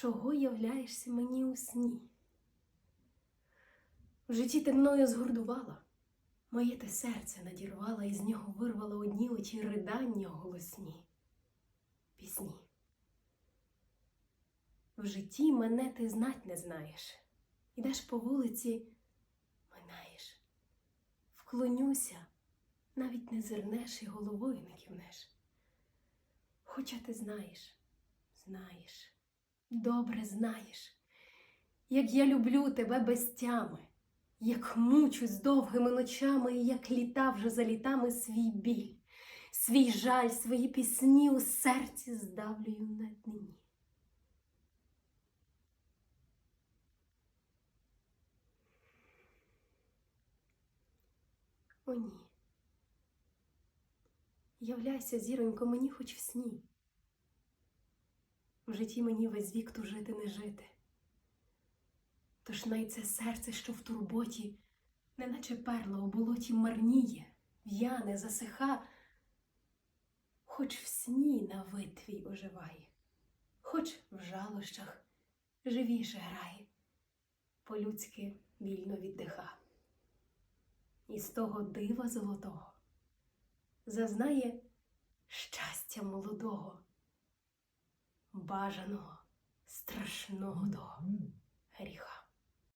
Чого являєшся мені у сні? В житті ти мною згордувала, моє ти серце надірвала і з нього вирвала одні оті ридання голосні, пісні. В житті мене ти знать не знаєш, ідеш по вулиці, минаєш, вклонюся, навіть не зирнеш і головою не кивнеш. Хоча ти знаєш, знаєш, добре знаєш, як я люблю тебе без тями, як мучусь довгими ночами, і як літа вже за літами свій біль, свій жаль, свої пісні у серці здавлюю на дні. О, ні. Являйся, зіронько, мені хоч в сні. В житті мені весь вік тужити не жити. Тож най це серце, що в турботі, неначе перла у болоті марніє, в'яне, засиха, хоч в сні на вид твій оживає, хоч в жалощах живіше грає, по-людськи вільно віддиха. І з того дива золотого зазнає щастя молодого, бажаного страшного до гріха.